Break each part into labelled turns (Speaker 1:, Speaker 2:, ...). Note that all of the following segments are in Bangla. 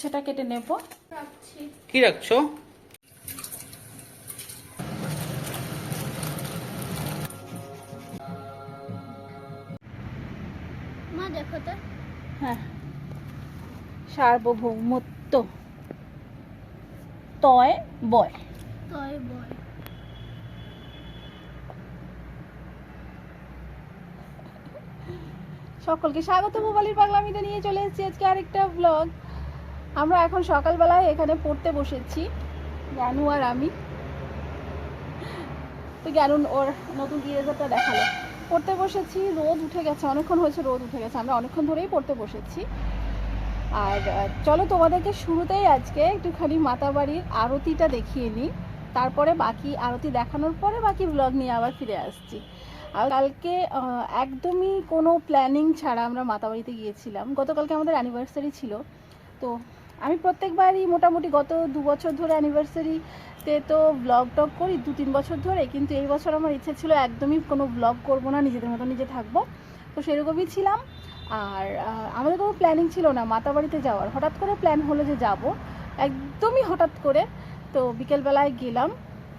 Speaker 1: সেটা কেটে নেব।
Speaker 2: কি রাখছো?
Speaker 3: মা দেখো তো।
Speaker 1: হ্যাঁ। সার্বভৌমত্ব। তয় বয়।
Speaker 3: তয় বয়।
Speaker 1: সকলকে স্বাগত, মোবাইলের পাগলামিতে নিয়ে চলে এসেছি আজকে আরেকটা ব্লগ আমরা এখন সকালবেলায় এখানে পড়তে বসেছি জ্ঞানু আর আমি। তো জ্ঞানু ওর নতুন ইরেজারটা দেখাল। পড়তে বসেছি, রোদ উঠে গেছে, অনেকক্ষণ হয়েছে রোদ উঠে গেছে, আমরা অনেকক্ষণ ধরেই পড়তে বসেছি। আর চলো তোমাদেরকে শুরুতেই আজকে একটুখানি মাতাবাড়ির আরতিটা দেখিয়ে নিই। তারপরে বাকি আরতি দেখানোর পরে বাকি ব্লগ নিয়ে আবার ফিরে আসছি। আর কালকে একদমই কোনো প্ল্যানিং ছাড়া আমরা মাতাবাড়িতে গিয়েছিলাম। গতকালকে আমাদের অ্যানিভার্সারি ছিল। তো আমি প্রত্যেকবারই মোটামুটি গত দু বছর ধরে অ্যানিভার্সারিতে তো ব্লগ টগ করি, দু তিন বছর ধরে, কিন্তু এই বছর আমার ইচ্ছে ছিল একদমই কোনো ব্লগ করব না, নিজেদের মতো নিজে থাকব। তো সেরকমই ছিলাম। আর আমাদের কোনো প্ল্যানিং ছিল না মাতাবাড়িতে যাওয়ার। হঠাৎ করে প্ল্যান হলো যে যাব। একদমই হঠাৎ করে। তো বিকেলবেলায় গেলাম।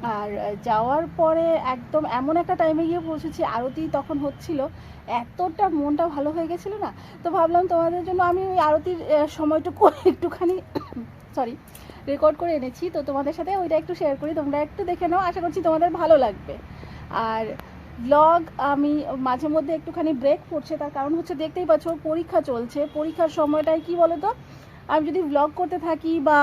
Speaker 1: আর যাওয়ার পরে একদম এমন একটা টাইমে গিয়ে পৌঁছেছি, আরতি তখন হচ্ছিল। এতটা মনটা ভালো হয়ে গেছিল না? তো ভাবলাম তোমাদের জন্য আমি ওই আরতির সময়টুকু একটুখানি সরি রেকর্ড করে এনেছি। তো তোমাদের সাথে ওইটা একটু শেয়ার করি, তোমরা একটু দেখে নাও, আশা করছি তোমাদের ভালো লাগবে। আর ব্লগ আমি মাঝে মধ্যে একটুখানি ব্রেক পড়ছে তার কারণ হচ্ছে দেখতেই পাচ্ছ, পরীক্ষা চলছে। পরীক্ষার সময়টায় কি বলো তো আমি যদি ব্লগ করতে থাকি বা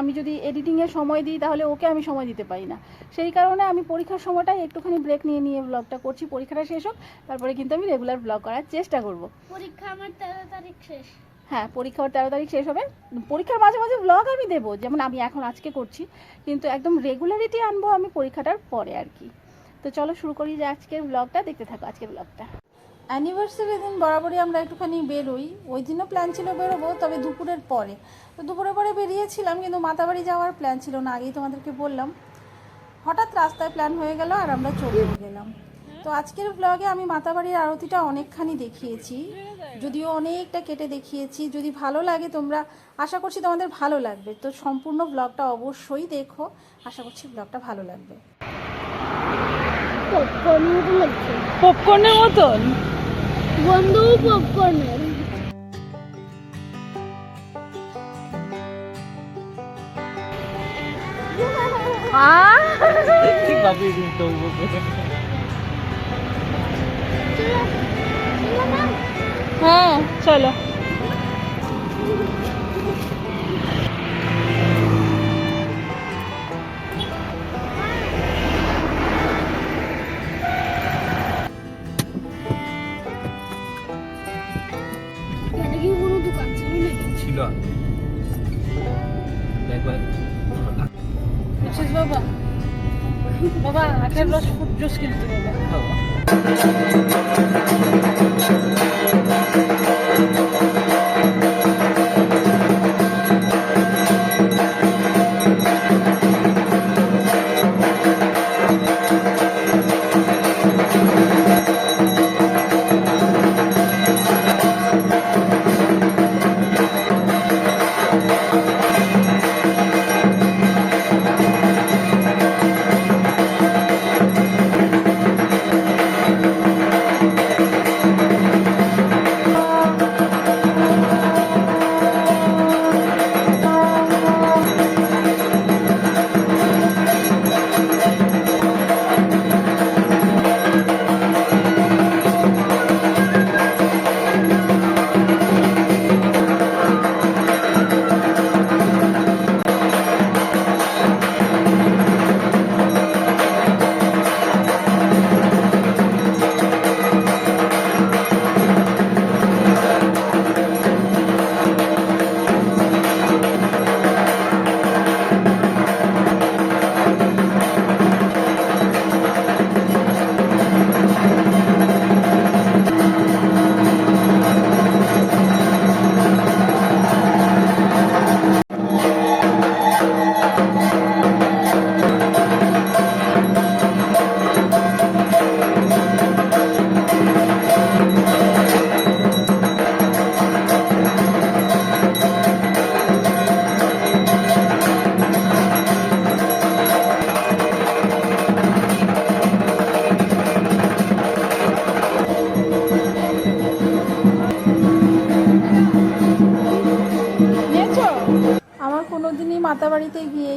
Speaker 1: আমি যদি এডিটিংয়ের সময় দিই তাহলে ওকে আমি সময় দিতে পারি না। সেই কারণে আমি পরীক্ষার সময়টাই একটুখানি ব্রেক নিয়ে নিয়ে ব্লগটা করছি। পরীক্ষাটা শেষ হোক তারপরে কিন্তু আমি রেগুলার ব্লগ করার চেষ্টা করব।
Speaker 3: পরীক্ষা আমার তেরো তারিখ শেষ।
Speaker 1: হ্যাঁ পরীক্ষার তেরো তারিখ শেষ হবে। পরীক্ষার মাঝে মাঝে ব্লগ আমি দেবো যেমন আমি এখন আজকে করছি। কিন্তু একদম রেগুলারিটি আনব আমি পরীক্ষাটার পরে আর কি। তো চলো শুরু করি যে আজকের ব্লগটা দেখতে থাকো আজকের ব্লগটা অ্যানিভার্সারি দিন বরাবরই আমরা একটুখানি বেরোই। ওই দিনও প্ল্যান ছিল বেরোবো তবে দুপুরের পরে। তো দুপুরের পরে বেরিয়েছিলাম কিন্তু মাতাবাড়ি যাওয়ার প্ল্যান ছিল না আগেই তোমাদেরকে বললাম। হঠাৎ রাস্তায় প্ল্যান হয়ে গেল আর আমরা চলে গেলাম। তো আজকের ব্লগে আমি মাতাবাড়ির আরতিটা অনেকখানি দেখিয়েছি। যদিও অনেকটা কেটে দেখিয়েছি। যদি ভালো লাগে তোমরা আশা করছি তোমাদের ভালো লাগবে। তো সম্পূর্ণ ব্লগটা অবশ্যই দেখো। আশা করছি ব্লগটা ভালো লাগবে। পপকর্নের মতন?
Speaker 3: বন্ধু পপকর্নের
Speaker 1: হ্যাঁ চলো। baba. baba, I can just, just baba. Tamam.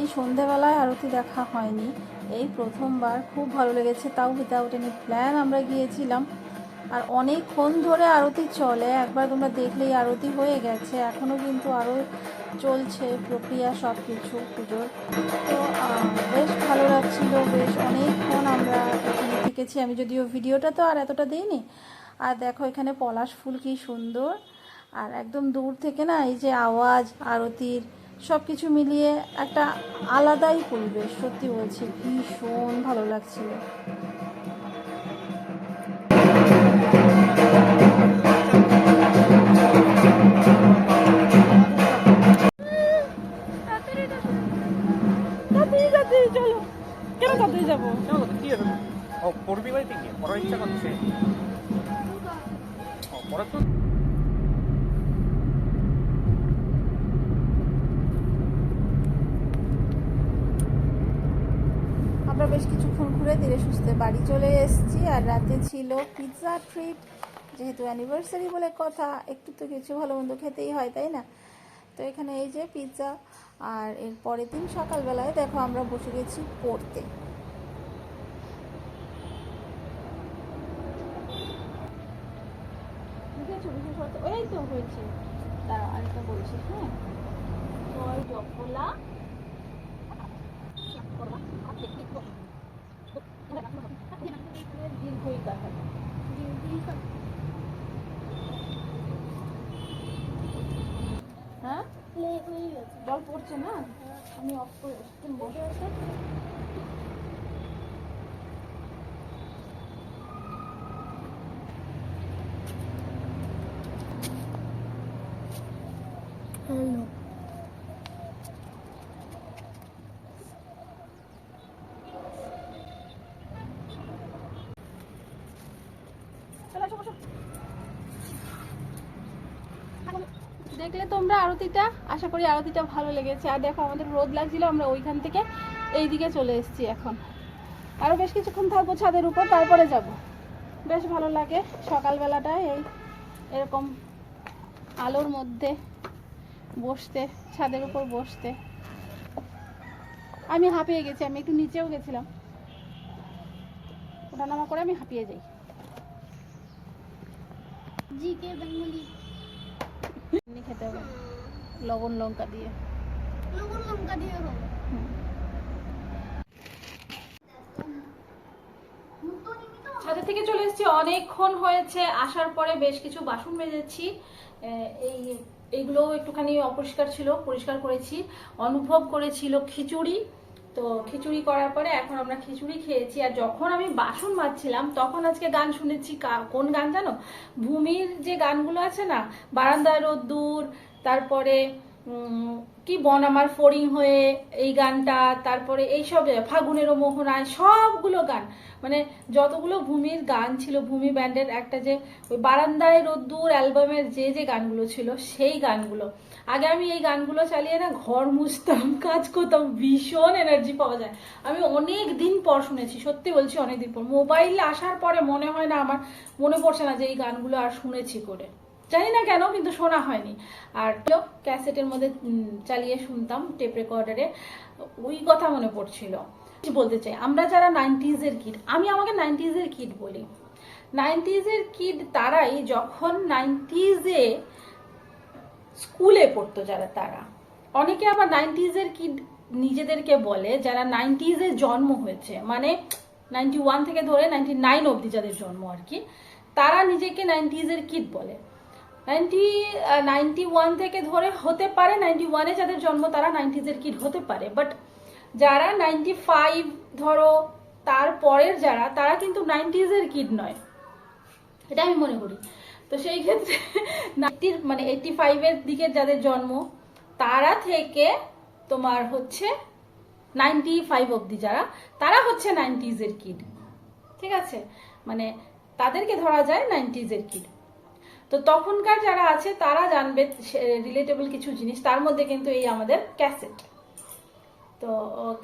Speaker 1: এই সন্ধেবেলায় আরতি দেখা হয়নি। এই প্রথমবার খুব ভালো লেগেছে, তাও উইদাউট এনি প্ল্যান আমরা গিয়েছিলাম। আর অনেকক্ষণ ধরে আরতি চলে, একবার তোমরা দেখলেই আরতি হয়ে গেছে। এখনও কিন্তু আরও চলছে প্রক্রিয়া সব কিছু পুজোর। তো বেশ ভালো লাগছিল, বেশ অনেকক্ষণ আমরা এখানে থেকেছি। আমি যদিও ভিডিওটা তো আর এতটা দিইনি। আর দেখো এখানে পলাশ ফুল কি সুন্দর। আর একদম দূর থেকে না এই যে আওয়াজ, আরতির সব কিছু মিলিয়ে একটা আলাদাই পরিবেশ সত্যি বলছি। ভীষণ ভালো লাগছিল। পিৎজা ট্রিট যেহেতু অ্যানিভার্সারি বলে কথা, একটু তো কিছু ভালো মন্দ খেতেই হয়, তাই না? তো এখানে এই যে পিৎজা আর এর পরের দিন সকালবেলায় দেখো আমরা বসে গেছি পড়তে। ওই তো হয়েছে। দাঁড়াও, আরেকটা বলছি হ্যাঁ? কাটা হ্যাঁ? আমি অফ বসে আছো?
Speaker 3: হ্যালো
Speaker 1: চলো আসো বসো দেখলে তোমরা আরতিটা, আশা করি আরতিটা ভালো লেগেছে। আর দেখো, আমাদের রোদ লাগছিল, আমরা ওইখান থেকে এই দিকে চলে এসেছি এখন। আরও বেশ কিছুক্ষণ থাকব ছাদের উপর, তারপরে যাব। বেশ ভালো লাগে সকালবেলাটায় এই এরকম আলোর মধ্যে বসতে, ছাদের উপর বসতে। আমি হাঁপিয়ে গেছি, আমি একটু নিচেও গেছিলাম। ওঠানামা করে আমি হাঁপিয়ে যাই।
Speaker 3: GK Bengali?
Speaker 1: এমনি খেতে হবে। লবণ লঙ্কা দিয়ে।
Speaker 3: লবণ লঙ্কা দিয়ে হবে।
Speaker 1: ছাদের থেকে চলে এসেছি। অনেকক্ষণ হয়েছে আসার পরে বেশ কিছু বাসন মেজেছি। আহ, এই এইগুলো একটুখানি অপরিষ্কার ছিল পরিষ্কার করেছি। অনুভব করেছিল খিচুড়ি তো খিচুড়ি করার পরে এখন আমরা খিচুড়ি খেয়েছি, আর যখন আমি বাসন মাজছিলাম, তখন আজকে গান শুনেছি কোন গান জানো? ভূমির যে গানগুলো আছে না, বারান্দায় রোদ্দুর, তারপরে কি বন আমার ফড়িং হয়ে এই গানটা, তারপরে এইসব, ফাগুনেরও মোহনায় সবগুলো গান। মানে যতগুলো ভূমির গান ছিল, ভূমি ব্যান্ডের একটা যে ওই বারান্দায় রোদ্দুর অ্যালবামের যে যে গানগুলো ছিল, সেই গানগুলো। আগে আমি এই গানগুলো চালিয়ে না ঘর মুছতাম, কাজ করতাম, ভীষণ এনার্জি পাওয়া যায়। আমি অনেক দিন পর শুনেছি, সত্যি বলছি অনেক দিন পর। মোবাইল আসার পরে মনে হয় না আমার, মনে পড়ছে না যে এই গানগুলো আর শুনেছি করে। জানি না কেন, কিন্তু শোনা হয়নি। আর ক্যাসেটের মধ্যে চালিয়ে শুনতাম টেপ রেকর্ডারে, ওই কথা মনে পড়ছিল। বলতে চাই? আমরা যারা নাইনটিজ এর কিড, আমি আমাকে নাইনটিজ এর কিড বলি। নাইনটিজ এর কিড তারাই যখন নাইনটিজে স্কুলে পড়তো যারা তারা, অনেকে আবার নাইনটিজের কি নিজেদেরকে বলে যারা নাইনটিজে জন্ম হয়েছে মানে নাইনটি ওয়ান থেকে ধরে নাইনটি নাইন অবধি যাদের জন্ম আর কি, তারা নিজেকে নাইনটিজের কিড বলে। নাইনটি নাইনটি ওয়ান থেকে ধরে হতে পারে নাইনটি ওয়ানে যাদের জন্ম তারা নাইনটিজের কিড হতে পারে। বাট যারা নাইনটি ফাইভ ধরো তারপরের যারা, তারা কিন্তু নাইনটিজের কিড নয়। এটা আমি মনে করি। তো সেই ক্ষেত্রে নাইনটির মানে এইটটি ফাইভের দিকে যাদের জন্ম, তারা থেকে তোমার হচ্ছে নাইনটি ফাইভ অবধি যারা, তারা হচ্ছে নাইনটিজের কিড ঠিক আছে? মানে তাদেরকে ধরা যায় নাইনটিজের কিড তো তখনকার যারা আছে, তারা জানবে রিলেটেবল কিছু জিনিস। তার মধ্যে কিন্তু এই আমাদের ক্যাসেট তো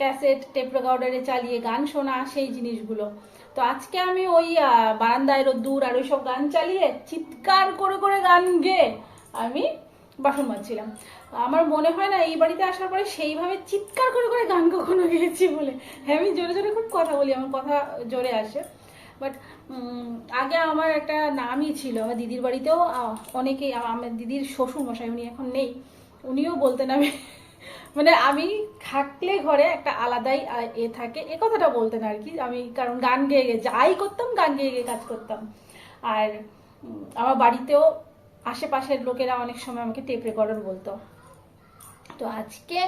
Speaker 1: ক্যাসেট টেপ রেকর্ডারে চালিয়ে গান শোনা, সেই জিনিসগুলো। তো আজকে আমি ওই বারান্দায় রোদ্দুর আর ওইসব গান চালিয়ে চিৎকার করে করে গান গেয়ে আমি বাসন মাজছিলাম। আমার মনে হয় না এই বাড়িতে আসার পরে সেইভাবে চিৎকার করে করে গান কখনো গেয়েছি বলে। হ্যাঁ আমি জোরে জোরে খুব কথা বলি, আমার কথা জোরে আসে। বাট আগে আমার একটা নামই ছিল, আমার দিদির বাড়িতেও অনেকেই আমার দিদির শ্বশুর মশাই উনি এখন নেই, উনিও বলতেন আমি মানে আমি থাকলে ঘরে একটা আলাদাই এ থাকে, এ কথাটা বলতেন আর কি, আমি কারণ গান গেয়ে গেয়ে, যাই করতাম, গান গেয়ে গেয়ে কাজ করতাম। আর আমার বাড়িতেও আশেপাশের লোকেরা অনেক সময় আমাকে টেপ রেকর্ডার বলতো। তো আজকে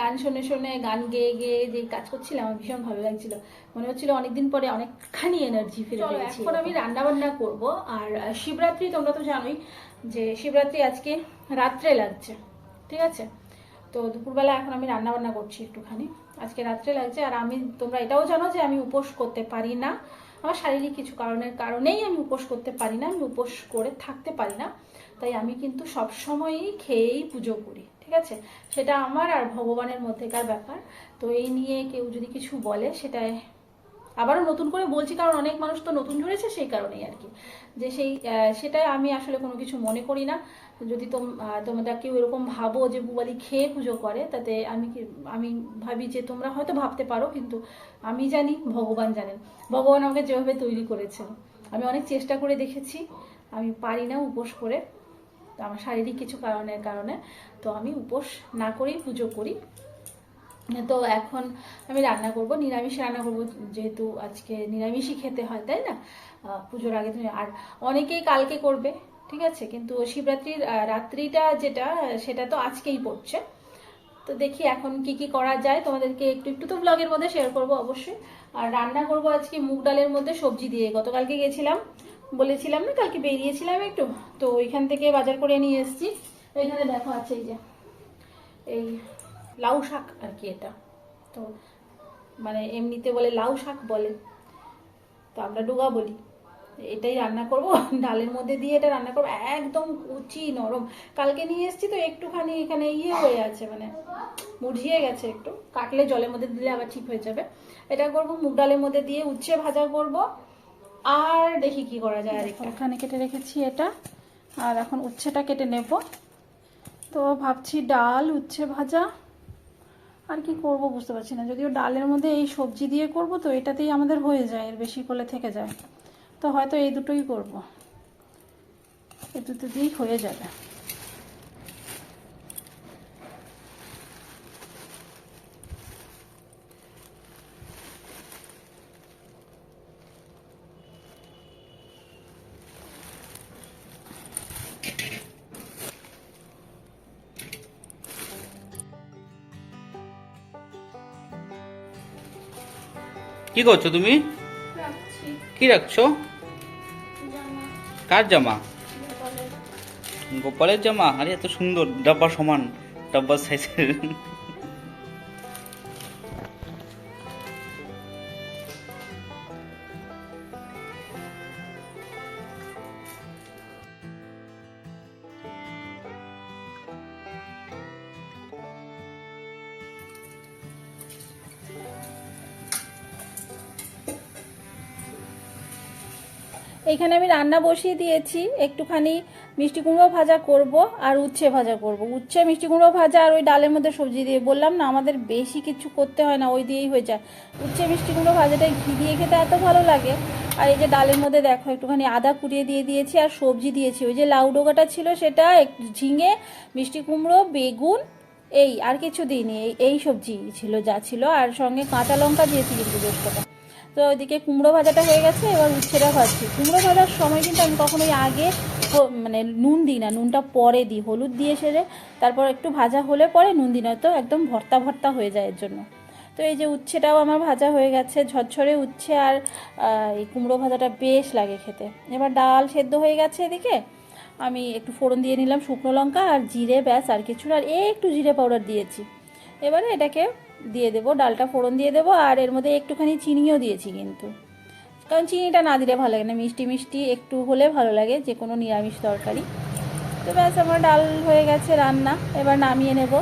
Speaker 1: গান শুনে শুনে গান গেয়ে গেয়ে যে কাজ করছিলাম আমার ভীষণ ভালো লাগছিল। মনে হচ্ছিল অনেকদিন পরে অনেকখানি এনার্জি ফিরে পেয়েছি এখন আমি রান্না বান্না করব। আর শিবরাত্রি তোমরা তো জানোই যে শিবরাত্রি আজকে রাত্রে লাগছে ঠিক আছে? তো দুপুরবেলা এখন আমি রান্না বান্না করছি একটুখানি। আজকে রাত্রে লাগছে আর আমি তোমরা এটাও জানো যে আমি উপোস করতে পারি না। আমার শারীরিক কিছু কারণের কারণেই আমি উপোস করতে পারি না আমি উপোস করে থাকতে পারি না। তাই আমি কিন্তু সব সময়ই খেয়েই পুজো করি। ঠিক আছে? সেটা আমার আর ভগবানের মধ্যেকার ব্যাপার। তো এই নিয়ে কেউ যদি কিছু বলে, সেটাই। আবারও নতুন করে বলছি, কারণ অনেক মানুষ তো নতুন জুড়েছে সেই কারণেই আর কি। যে সেই সেটাই আমি আসলে কোনো কিছু মনে করি না। যদি তোম তোমরা কেউ এরকম ভাবো যে বুবালি খেয়ে পুজো করে, তাতে আমি আমি ভাবি যে তোমরা হয়তো ভাবতে পারো, কিন্তু আমি জানি, ভগবান জানেন। ভগবান আমাকে যেভাবে তৈরি করেছেন। আমি অনেক চেষ্টা করে দেখেছি। আমি পারি না উপোস করে। তো আমার শারীরিক কিছু কারণের কারণে। তো আমি উপোস না করেই পুজো করি। তো এখন আমি রান্না করব, নিরামিষ রান্না করব, যেহেতু আজকে নিরামিষই খেতে হয়, তাই না? পুজোর আগে আর অনেকেই কালকে করবে, ঠিক আছে? কিন্তু শিবরাত্রির রাত্রিটা যেটা, সেটা তো আজকেই পড়ছে। তো দেখি এখন কি কি করা যায়। তোমাদেরকে একটু একটু তো ব্লগের মধ্যে শেয়ার করব অবশ্যই। আর রান্না করব আজকে মুগ ডালের মধ্যে সবজি দিয়ে। গতকালকে গেছিলাম বলেছিলাম না, কালকে বেরিয়েছিলাম একটু, তো ওইখান থেকে বাজার করে নিয়ে এসেছি। এখানে দেখো আছে এই যে, এই লাউ শাক আর কি এটা। তো মানে এমনিতে বলে লাউ শাক বলে, তো আমরা ডুগা বলি। এটাই রান্না করব, ডালের মধ্যে দিয়ে এটা রান্না করব, একদম কুচি নরম। কালকে নিয়ে এসেছি তো একটুখানি এখানে ইয়ে হয়ে আছে মানে মুরঝিয়ে গেছে একটু। কাটলে জলের মধ্যে দিলে আবার ঠিক হয়ে যাবে। এটা করব মুগ ডালের মধ্যে দিয়ে উচ্ছে ভাজা করব। আর দেখি কি করা যায় আর ওখানে কেটে রেখেছি এটা। আর এখন উচ্ছেটা কেটে নেব। তো ভাবছি ডাল, উচ্ছে ভাজা। আর কি করব বুঝতে পারছি না। যদিও ডালের মধ্যে এই সবজি দিয়ে করব, তো এটাতেই আমাদের হয়ে যায়, এর বেশি করলে থেকে যায়। তো হয়তো এই দুটোই করব। এই দুটো দিয়েই হয়ে যাবে।
Speaker 4: কি করছ তুমি? কি রাখছো? কার জামা? গোপালের। জামা? আরে এত সুন্দর ডাব্বা সমান ডাব্বার সাইজের
Speaker 1: এইখানে আমি রান্না বসিয়ে দিয়েছি। একটুখানি মিষ্টি কুমড়ো ভাজা করব আর উচ্ছে ভাজা করব। উচ্ছে, মিষ্টি কুমড়ো ভাজা আর ওই ডালের মধ্যে সবজি দিয়ে বললাম না, আমাদের বেশি কিছু করতে হয় না, ওই দিয়েই হয়ে যায়। উচ্ছে, মিষ্টি কুমড়ো ভাজাটা ঘি দিয়ে খেতে এত ভালো লাগে। আর এই যে ডালের মধ্যে দেখো, একটুখানি আদা কুড়িয়ে দিয়ে দিয়েছি আর সবজি দিয়েছি। ওই যে লাউ ডোকাটা ছিল সেটা ঝিঙে, মিষ্টি কুমড়ো, বেগুন, এই আর কিছু দিইনি। এই এই সবজি ছিল যা ছিল। আর সঙ্গে কাঁচা লঙ্কা দিয়েছি কিন্তু বেশ কটা। তো ওইদিকে কুমড়ো ভাজাটা হয়ে গেছে, এবার উচ্ছেটা ভাজছি। কুমড়ো ভাজার সময় কিন্তু আমি কখনোই আগে মানে নুন দিই না, নুনটা পরে দিই, হলুদ দিয়ে সেরে তারপর একটু ভাজা হলে পরে নুন দিই না তো একদম ভর্তা ভর্তা হয়ে যায় এর জন্য। তো এই যে উচ্ছেটাও আমার ভাজা হয়ে গেছে, ঝরঝরে উচ্ছে আর এই কুমড়ো ভাজাটা বেশ লাগে খেতে। এবার ডাল সেদ্ধ হয়ে গেছে এদিকে, আমি একটু ফোড়ন দিয়ে নিলাম শুকনো লঙ্কা আর জিরে ব্যাস আর কিছু আর একটু জিরে পাউডার দিয়েছি। এবারে এটাকে দিয়ে দেবো, ডালটা ফোড়ন দিয়ে দেবো, আর এর মধ্যে একটুখানি চিনিও দিয়েছি কিন্তু। কারণ চিনিটা না দিলে ভালো লাগে না, মিষ্টি মিষ্টি একটু হলে ভালো লাগে যে কোনো নিরামিষ তরকারি। তো ব্যাস, আমার ডাল হয়ে গেছে রান্না, এবার নামিয়ে নেব।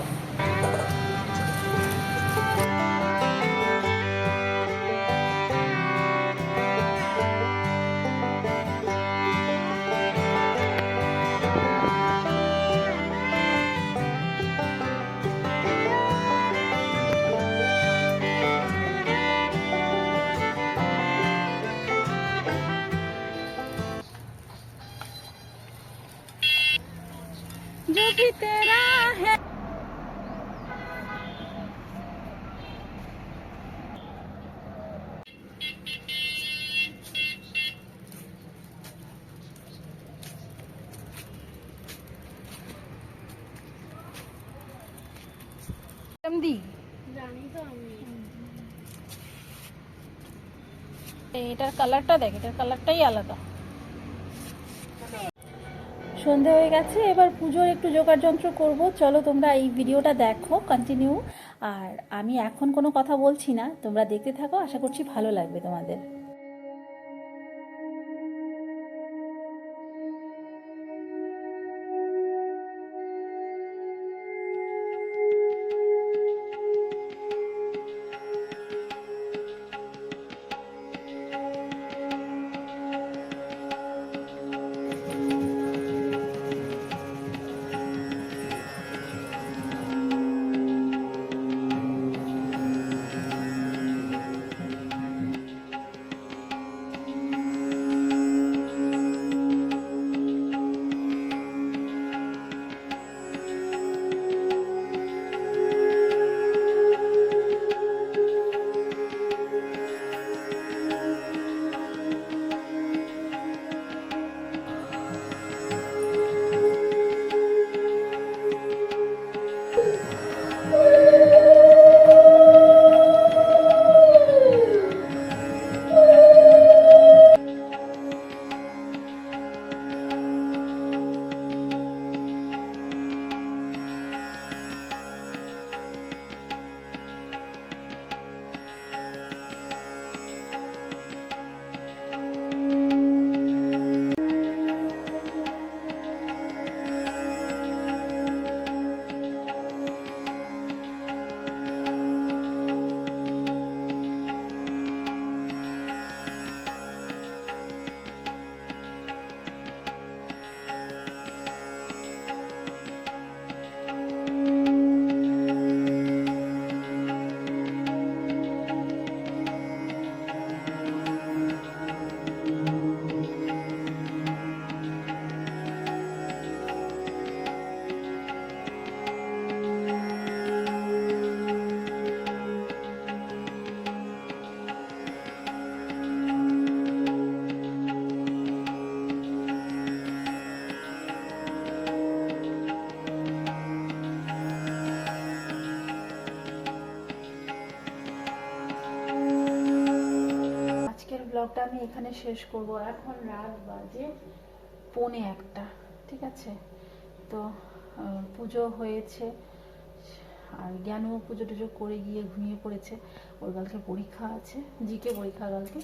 Speaker 1: এটার কালারটা দেখ, এটার কালারটাই আলাদা। সন্ধে হয়ে গেছে, এবার পুজোর একটু জোগাড় যন্ত্র করব। চলো তোমরা এই ভিডিওটা দেখো কন্টিনিউ আর আমি এখন কোনো কথা বলছি না, তোমরা দেখতে থাকো, আশা করছি ভালো লাগবে তোমাদের। ব্লগটা আমি এখানে শেষ করব। এখন রাত বাজে পৌনে একটা, ঠিক আছে? তো পুজো হয়েছে, আর জ্ঞানও পুজো টুজো করে গিয়ে ঘুমিয়ে পড়েছে। ওর কালকে পরীক্ষা আছে, জিকে পরীক্ষা কালকে।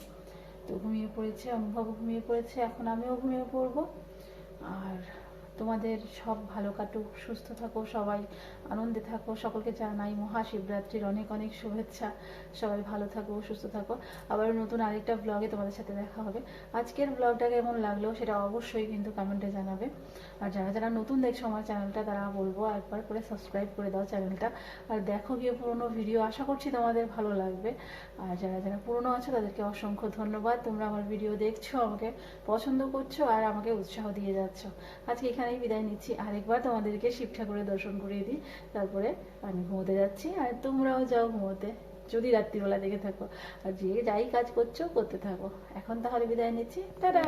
Speaker 1: তো ঘুমিয়ে পড়েছে, অনুভবও ঘুমিয়ে পড়েছে, এখন আমিও ঘুমিয়ে পড়ব। আর তোমাদের সব ভালো কাটুক, সুস্থ থাকো, সবাই আনন্দে থাকো, সকলকে জানাই মহাশিবরাত্রির অনেক অনেক শুভেচ্ছা। সবাই ভালো থাকো, সুস্থ থাকো। আবার নতুন আরেকটা ব্লগে তোমাদের সাথে দেখা হবে। আজকের ব্লগটা কেমন লাগল সেটা অবশ্যই কিন্তু কমেন্টে জানাবে। আর যারা যারা নতুন দেখছ আমার চ্যানেলটা তারা বলব একবার করে সাবস্ক্রাইব করে দাও চ্যানেলটা আর দেখো গিয়ে পুরোনো ভিডিও আশা করছি তোমাদের ভালো লাগবে। আর যারা যারা পুরনো আছো, তাদেরকে অসংখ্য ধন্যবাদ। তোমরা আমার ভিডিও দেখছ, আমাকে পছন্দ করছ আর আমাকে উৎসাহ দিয়ে যাচ্ছ। আজকে এখানেই বিদায় নিচ্ছি। আরেকবার তোমাদেরকে শিব ঠাকুরের দর্শন করিয়ে দিই। তারপরে আমি ঘুমোতে যাচ্ছি। আর তোমরাও যাও ঘুমোতে। যদি রাত্রিবেলা দেখে থাকো। আর যে যাই কাজ করছ, করতে থাকো। এখন তাহলে বিদায় নিচ্ছি। টাটা!